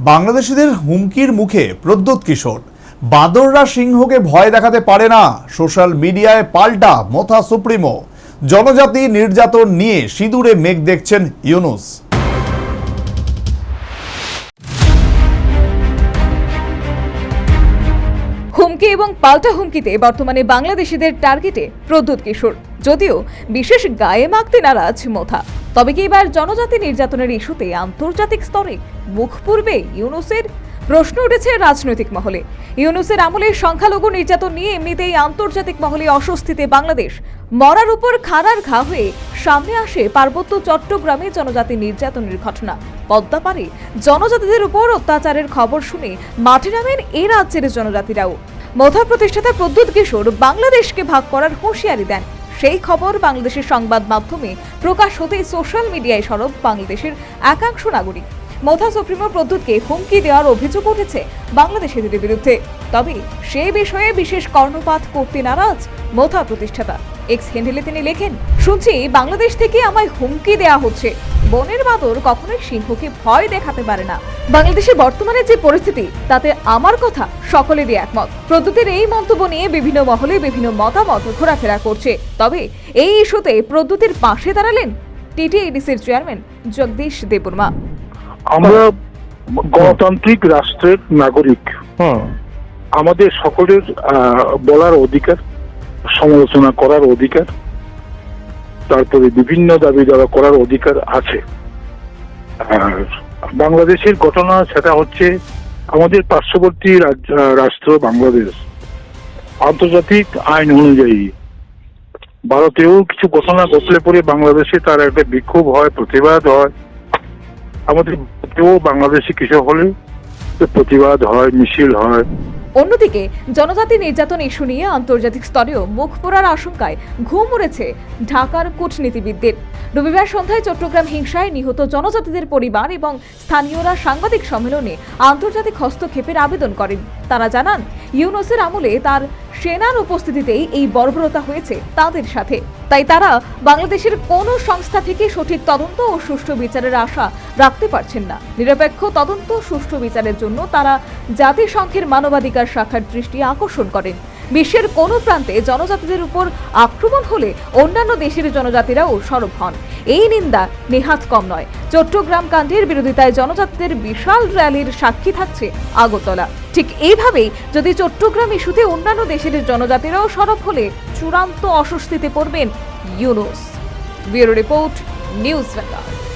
বাংলাদেশিদের হুমকির মুখে প্রদ্যুৎ কিশোর। বাদররা সিংহকে ভয় দেখাতে পারে না। সোশ্যাল মিডিয়ায় পাল্টা মথা সুপ্রিমো। জনজাতি নির্যাতন নিয়ে সিঁদুরে মেঘ দেখছেন ইউনুস। হুমকি এবং পাল্টা হুমকিতে বর্তমানে বাংলাদেশিদের টার্গেটে প্রদ্যুৎ কিশোর। যদিও বিশেষ গায়ে মাখতে নারাজ মোথা। তবে কি এবার জনজাতি নির্যাতনের ইস্যুতে আন্তর্জাতিক স্তরে মুখ পূর্বে ইউনুসের? প্রশ্ন উঠেছে রাজনৈতিক মহলে। ইউনুসের আমলে সংখ্যালঘু নির্যাতন নিয়ে এমনিতেই আন্তর্জাতিক মহলে অস্বস্তিতে বাংলাদেশ। মরার উপর খাড়ার ঘা হয়ে সামনে আসে পার্বত্য চট্টগ্রামে জনজাতি নির্যাতনের ঘটনা। পদ্মা পারে জনজাতিদের উপর অত্যাচারের খবর শুনে মাঠে নামেন এ রাজ্যের জনজাতিরাও। মধা প্রতিষ্ঠাতা প্রদ্যুৎ কিশোর বাংলাদেশকে ভাগ করার হুঁশিয়ারি দেন। সেই খবর বাংলাদেশের সংবাদ মাধ্যমে প্রকাশ হতেই সোশ্যাল মিডিয়ায় সরব বাংলাদেশের একাংশ নাগরিক। মোথা সুপ্রিমো প্রদ্যুৎকে হুমকি দেওয়ার অভিযোগ উঠেছে বাংলাদেশিদের বিরুদ্ধে। তবে সে বিষয়ে বিশেষ কর্ণপাত করতে নারাজ মোথা প্রতিষ্ঠাতা। এক্স হ্যান্ডেলে তিনি লেখেন, শুনছি, বাংলাদেশ থেকে আমায় হুমকি দেওয়া হচ্ছে। বনের বাদর কখনোই সিংহকে ভয় দেখাতে পারে না। বাংলাদেশের বর্তমানে যে পরিস্থিতি তাতে আমার কথা সকলেরই একমত। প্রদ্যুতের এই মন্তব্য নিয়ে বিভিন্ন মহলে বিভিন্ন মতামত ঘোরাফেরা করছে। তবে এই ইস্যুতে প্রদ্যুতের পাশে দাঁড়ালেন টিটিএডিসির চেয়ারম্যান জগদীশ দেববর্মা। আমরা গণতান্ত্রিক রাষ্ট্রের নাগরিক। আমাদের সকলের বলার অধিকার সমালোচনা করার অধিকার তারপরে বিভিন্ন দাবি দাওয়া করার অধিকার আছে। আর বাংলাদেশের ঘটনা সেটা হচ্ছে আমাদের পার্শ্ববর্তী রাষ্ট্র বাংলাদেশ। আন্তর্জাতিক আইন অনুযায়ী ভারতেও কিছু ঘটনা ঘটলে পরে বাংলাদেশে তার একটা বিক্ষোভ হয়, প্রতিবাদ হয়। আমাদের বাংলাদেশে কিছু হলে প্রতিবাদ হয়, মিছিল হয়। অন্যদিকে, জনজাতি নির্যাতন ইস্যু নিয়ে আন্তর্জাতিক স্তরেও মুখ পোড়ার আশঙ্কায় ঘুম উড়েছে ঢাকার কূটনীতিবিদদের। রবিবার সন্ধ্যায় চট্টগ্রাম হিংসায় নিহত জনজাতিদের পরিবার এবং স্থানীয়রা সাংবাদিক সম্মেলনে আন্তর্জাতিক হস্তক্ষেপের আবেদন করেন। তারা জানান ইউনুসের আমলে তার সেনার উপস্থিতিতেই এই বর্বরতা হয়েছে তাদের সাথে। তাই তারা বাংলাদেশের কোনো সংস্থা থেকে সঠিক তদন্ত ও সুষ্ঠু বিচারের আশা রাখতে পারছেন না। নিরপেক্ষ তদন্ত সুষ্ঠু বিচারের জন্য তারা জাতিসংঘের মানবাধিকার শাখার দৃষ্টি আকর্ষণ করেন। বিশ্বের কোনো প্রান্তে জনজাতিদের উপর আক্রমণ হলে অন্যান্য দেশের জনজাতিরাও সরব হন। এই নিন্দা নেহাত কম নয়। চট্টগ্রাম কাণ্ডের বিরোধিতায় জনজাতিদের বিশাল র্যালির সাক্ষী থাকছে আগরতলা। ঠিক এইভাবেই যদি চট্টগ্রাম ইস্যুতে অন্যান্য দেশের জনজাতিরাও সরব হলে চূড়ান্ত অস্বস্তিতে পড়বেন Yunus. Bureau report, news Bengal